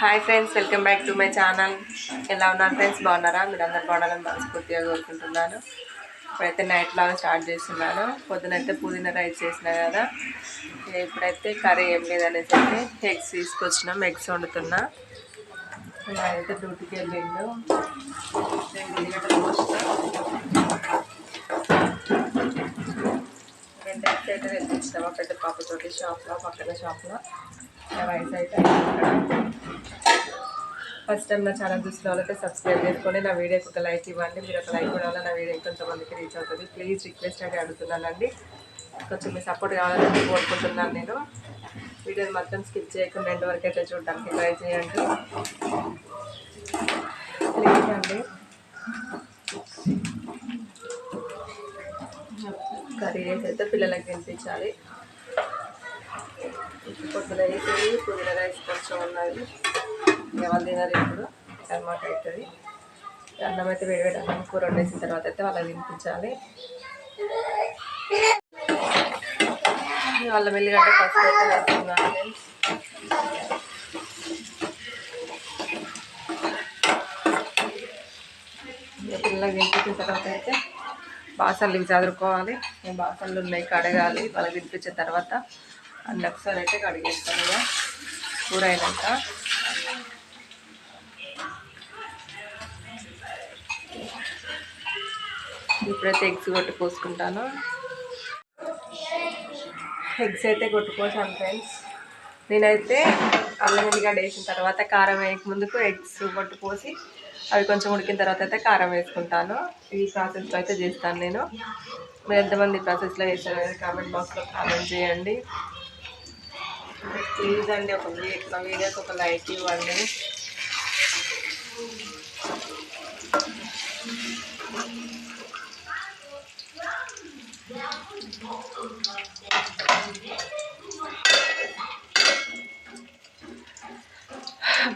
Hi friends welcome back to my channel ఎలా ఉన్నారు friends బాగున్నారా? మీరు అందరు బాగున్నారని మనస్ఫూర్తిగా కోరుకుంటున్నాను. ఇప్పుడైతే నైట్ లాగా స్టార్ట్ చేస్తున్నాను. పొద్దునైతే పుదీనా రైస్ చేసిన కదా. ఇప్పుడైతే కర్రీ ఏం లేదనేసి అయితే ఎగ్స్ తీసుకొచ్చినాం. ఎగ్స్ వండుతున్నా. అయితే డ్యూటీకి వెళ్ళిండు. రెండు అయితే తెప్పించినామా పెద్ద పాపతోటి షాప్లో పక్కన షాప్లో రైస్ అయితే ఫస్ట్ టైం నా ఛానల్ చూసిన వాళ్ళైతే సబ్స్క్రైబ్ చేసుకొని నా వీడియోకి ఒక లైక్ ఇవ్వండి. మీరు ఒక లైక్ ఇవ్వడం వల్ల నా వీడియో కొంతమందికి రీచ్ అవుతుంది. ప్లీజ్ రిక్వెస్ట్ అని అడుగుతున్నానండి. కొంచెం మీ సపోర్ట్ కావాలని కోరుకుంటున్నాను నేను. వీడియోని మొత్తం స్కిప్ చేయకుండా ఎండ్ వరకు అయితే చూడడానికి ట్రై చేయండి. ప్లీజ్ అండి. కర్రీ అయితే పిల్లలకి తినిపించాలి. పొద్దున వేసేది పుదీనా రైస్ కొంచెం ఉన్నది. ఎవరు తినరు ఇప్పుడు. అన్నమాట అవుతుంది అన్నం అయితే వేడి వేడి అన్నం కూర వండేసిన తర్వాత అయితే వాళ్ళకి తినిపించాలి. వాళ్ళ మెల్లిగడ్డ పసుపు అయితే వేస్తున్నాను పిల్లలకి తినిపించిన తర్వాత అయితే బాసన్లు ఇవి చదువుకోవాలి. బాసన్లు ఉన్నాయి కడగాలి. వాళ్ళకి తినిపించిన తర్వాత అన్ని ఒకసారి అయితే కడిగేస్తాను ఇక. కూర అయినాక. ఇప్పుడైతే ఎగ్స్ కొట్టు పోసుకుంటాను. ఎగ్స్ అయితే కొట్టుకోసాను ఫ్రెండ్స్. నేనైతే అల్లం ఎల్లిగడ్డ వేసిన తర్వాత కారం వేయక ముందుకు ఎగ్స్ కొట్టు పోసి అవి కొంచెం ఉడికిన తర్వాత అయితే కారం వేసుకుంటాను. ఈ ప్రాసెస్లో అయితే చేస్తాను నేను. మీరు ఎంతమంది ప్రాసెస్లో చేస్తారు కామెంట్ బాక్స్లో కామెంట్ చేయండి. ప్లీజ్ అండి ఒక ఇట్లా వీడియోకి ఒక లైక్ ఇవ్వండి.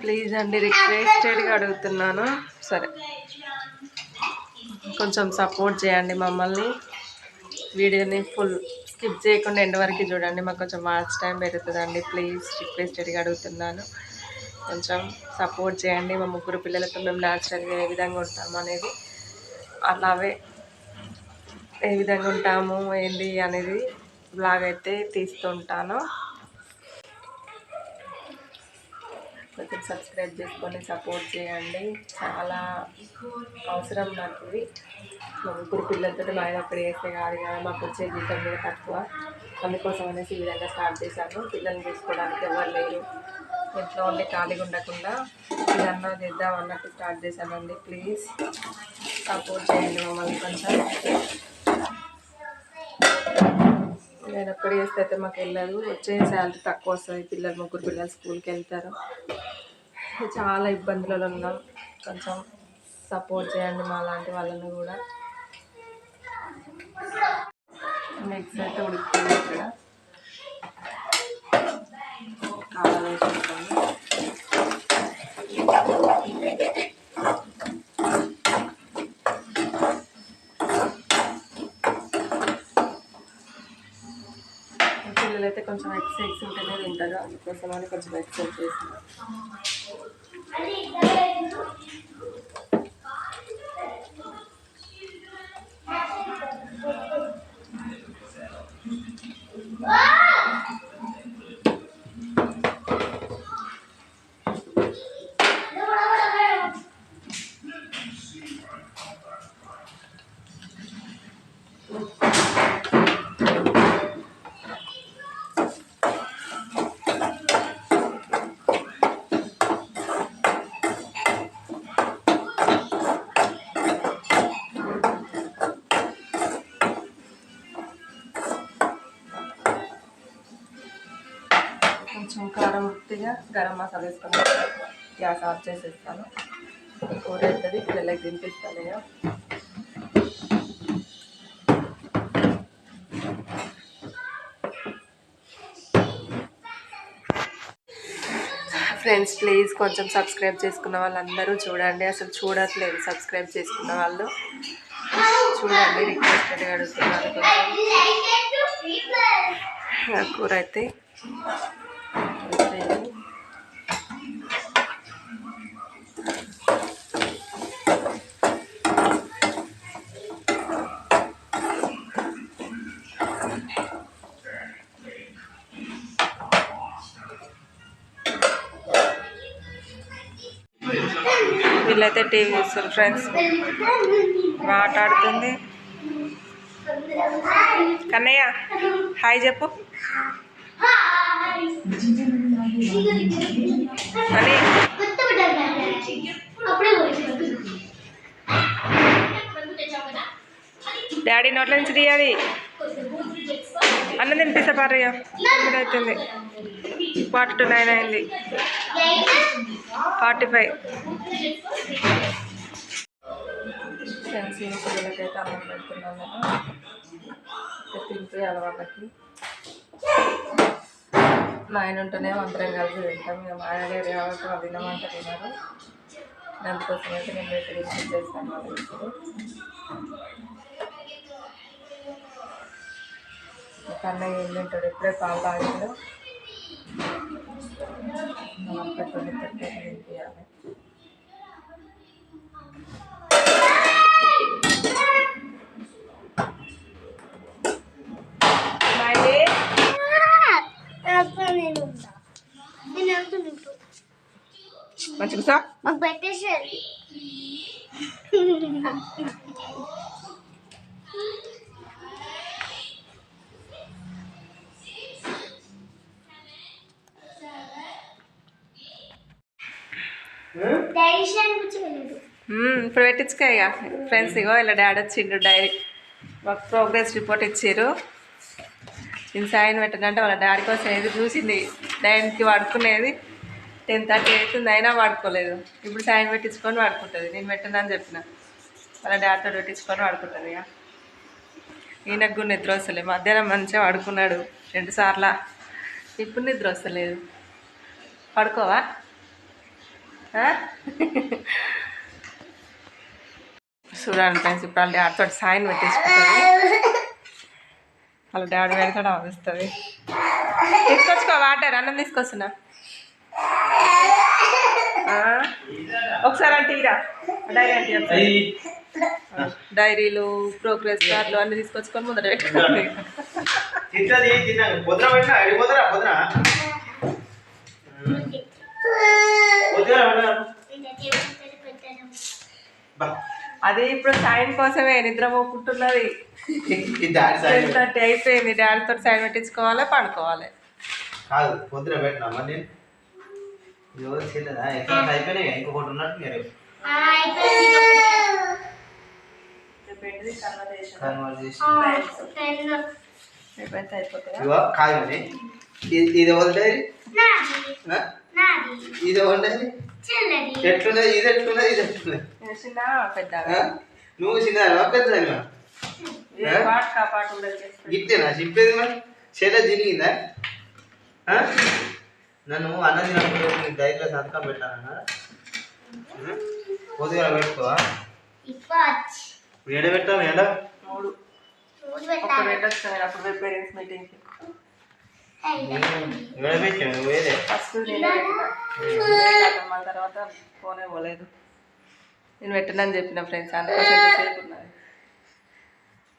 ప్లీజ్ అండి రిక్వెస్టెడ్గా అడుగుతున్నాను. సరే. కొంచెం సపోర్ట్ చేయండి మమ్మల్ని. వీడియోని ఫుల్ స్కిప్ చేయకుండా ఎండ్ వరకు చూడండి. మాకు కొంచెం మార్చ్ టైం పెరుగుతుందండి. ప్లీజ్ రిక్వెస్టెడ్గా అడుగుతున్నాను. కొంచెం సపోర్ట్ చేయండి. మా ముగ్గురు పిల్లలతో మేము న్యాచురల్గా ఏ విధంగా ఉంటాము అనేది. అలాగే ఏ విధంగా ఉంటాము ఏంటి అనేది బ్లాగ్ అయితే తీస్తుంటాను కొంచెం సబ్స్క్రైబ్ చేసుకొని సపోర్ట్ చేయండి. చాలా అవసరం నాకు మా ముగ్గురు పిల్లలతో మా ఆయన ఒక్కడే చేస్తే కాదు కదా మాకు వచ్చే జీతం కూడా తక్కువ. అందుకోసం అనేసి ఈ విధంగా స్టార్ట్ చేశాను. పిల్లల్ని చూసుకోవడానికి ఎవరు లేరు. ఇంట్లో ఉండి ఖాళీగా ఉండకుండా ఇదన్నా చేద్దాం అన్నట్టు స్టార్ట్ చేశానండి. ప్లీజ్ సపోర్ట్ చేయండి మమ్మల్ని కొంచెం. నేను ఒక్కడ చేస్తే అయితే మాకు వెళ్ళదు. వచ్చే శాలరీ తక్కువ వస్తుంది. పిల్లలు ముగ్గురు పిల్లలు స్కూల్కి వెళ్తారు. చాలా ఇబ్బందులలో ఉన్నాం కొంచెం సపోర్ట్ చేయండి మా లాంటి వాళ్ళని కూడా. నెక్స్ట్ అయితే ఉడికిపోయింది ఇక్కడ. కాలం వేసుకుంటాను పిల్లలు అయితే కొంచెం ఎక్సైజ్ ఉంటేనే తింటారు. అందుకోసమని కొంచెం ఎక్సైజ్ చేస్తున్నాను Lấy tay. కొద్దిగా గరం మసాలా వేసుకొని గ్యాస్ ఆఫ్ చేసేస్తాను. కూర అవుతుంది పిల్లలకి తినిపిస్తాను ఇక ఫ్రెండ్స్ ప్లీజ్ కొంచెం సబ్స్క్రైబ్ చేసుకున్న వాళ్ళందరూ చూడండి. అసలు చూడట్లేదు సబ్స్క్రైబ్ చేసుకున్న వాళ్ళు. చూడండి రిక్వెస్ట్ అడుగుతున్నాను కొంచెం. కూర అయితే అయిపోయింది. వీళ్ళైతే టీవీ చూస్తారు ఫ్రెండ్స్. మాట్లాడుతుంది. కన్నయ్య హాయ్ చెప్పు. డాడీ నోట్ల నుంచి తీయాలి. అన్నం తినిపిస్తా పారయ్య. అవుతుంది ఫార్టీ టు నైన్ అయింది. Forty five. సెన్సీని పిల్లలకైతే అన్నం పెడుతున్నాను నేను. తింటే వాళ్ళకి మా ఆయన ఉంటేనే అందరం కలిసి తింటాం. మేము ఆయన గారు కాబట్టి వాళ్ళు తినమంటే తిన్నారు అందుకోసం అయితే నేను పెట్టి చేస్తాను వాళ్ళకి ఇప్పుడు కన్నయ్య ఏం తింటాడు? ఎప్పుడే పాలు తాగాడు. మనం పెట్టుకుని పెట్టి తినిపించాలి స్మైలీ మంచిగా సా మాకు పెట్టేసారు డైరెక్షన్ కూర్చోలేదు మ్మ్, ఇప్పుడు పెట్టించుకో ఇక. ఫ్రెండ్స్ ఇగో ఇలా డాడీ వచ్చిండు డైరీ. మాకు ప్రోగ్రెస్ రిపోర్ట్ ఇచ్చారు నేను సాయం పెట్టనంటే వాళ్ళ డాడీ కోసం ఏది చూసింది. నైన్కి వాడుకునేది టెన్ థర్టీ అవుతుంది అయినా వాడుకోలేదు. ఇప్పుడు సాయం పెట్టించుకొని వాడుకుంటుంది. నేను పెట్టనని చెప్పిన. వాళ్ళ డాడీతో పెట్టించుకొని వాడుకుంటుంది ఇక. ఈయనకు కూడా నిద్ర వస్తలేదు. మధ్యాహ్నం మంచిగా వాడుకున్నాడు రెండుసార్లు ఇప్పుడు నిద్ర వస్తలేదు. పడుకోవా? చూడండి ఫ్రెండ్స్ ఇప్పుడు వాళ్ళ డాడీతో సాయం పెట్టించుకుంటుంది వాళ్ళ డాడీ పెడతాడు అనిపిస్తుంది తీసుకొచ్చుకో వాటర్ అన్నం తీసుకొస్తున్నా? ఒకసారి అంటే ఇరా. డైరీ అంటే. డైరీలు ప్రోగ్రెస్ కార్డులు అన్ని తీసుకొచ్చుకొని ముందర పెట్టుకోండి తింటది తిన్నాక పొద్దున పెట్టినా అడిగి పోతారా పొద్దున పొద్దున పెట్టినా బా అది ఇప్పుడు సాయం కోసమే నిద్రపోకుంటున్నది థర్టీ అయిపోయింది? డాడీతో సాయం పెట్టించుకోవాలి పండుకోవాలి? కాదు పొద్దున పెట్టినా మరి నేను. అయిపోయినాయి. ఇంకొకటి ఉన్నట్టు మీరు. ఇది ఇది? ఇది ఎట్లున్నది? ఇది ఎట్లున్నది? ఇది ఎట్లున్నది? నేను చిన్న పెద్ద? నువ్వు చిన్న పెద్దదానివా. గిట్టేనా చెప్పేది మరి. చెల్లె తిరిగిందా? నన్ను అన్నం తినప్పుడు నీకు డైట్లో సంతకం పెట్టానన్నా పొద్దుగా పెట్టుకోవా? ఏడ పెట్టావు? ఎండ? పెట్టచ్చు నేను అప్పుడు పేరెంట్స్ మీటింగ్కి ఏడ పెట్టావు నువ్వు ఏదే ఫస్ట్ తర్వాత ఫోనే పోలేదు నేను పెట్టనని చెప్పిన ఫ్రెండ్స్ అందుకోసం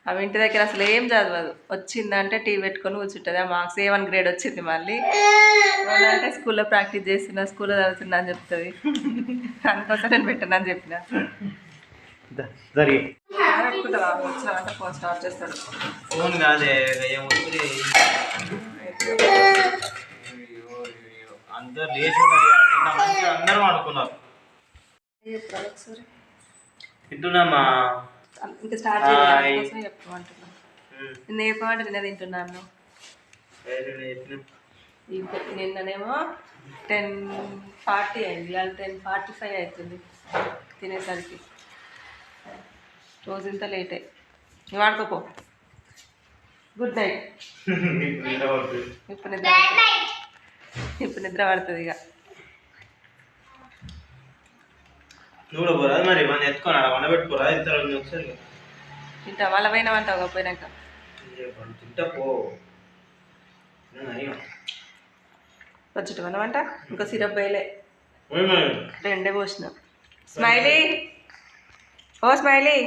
ఆమె ఇంటి దగ్గర అసలు ఏం చదవదు. వచ్చిందంటే టీవీ పెట్టుకొని కూర్చుంటుంది. ఆ మార్క్స్ ఏ వన్ గ్రేడ్ వచ్చింది మళ్ళీ. అంటే స్కూల్లో ప్రాక్టీస్ చేస్తున్నా స్కూల్లో చదువుతున్నా అని చెప్తుంది. అందుకోసం నేను పెట్టనని చెప్పిన. వచ్చినామంటే ఫోన్ స్టార్ట్ చేస్తాడు. అందరు లేచి ఉన్నారు ఇవాళ. నిన్న మంచిగా అందరూ అనుకున్నారు ఒకసారి తింటున్నామా? ఇంకా స్టార్ట్ హాయ్. చేయాలి అందుకోసం చెప్పమంటున్నాను నిన్న చెప్పమంటే నిన్న తింటున్నాను. నిన్ననేమో టెన్ ఫార్టీ అయింది ఇవాళ టెన్ ఫార్టీ ఫైవ్ అవుతుంది తినేసరికి. రోజు ఇంత లేటే. నువ్వు ఆడుకోపో గుడ్ నైట్ ఇప్పుడు నిద్ర పడుతుంది. ఇప్పుడు నిద్ర పడుతుంది ఇక. నువ్వు కూడా పోరాదు మరి మన ఎత్తుకొని వండబెట్టుకోరా ఇంత ఒకసారి వాళ్ళ ఒక పోయినాక. తింటా పో. వచ్చుట మనమంట ఇంకా సిరప్ వేయలే ఏమే? రెండే పోసిన. స్మైలీ. ఓ స్మైలీ.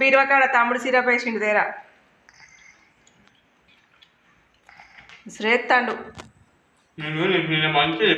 బీరువా కాడ తమ్ముడు సిరప్ వేసిండు దేరా శ్రేత్తాండు నేను మంచి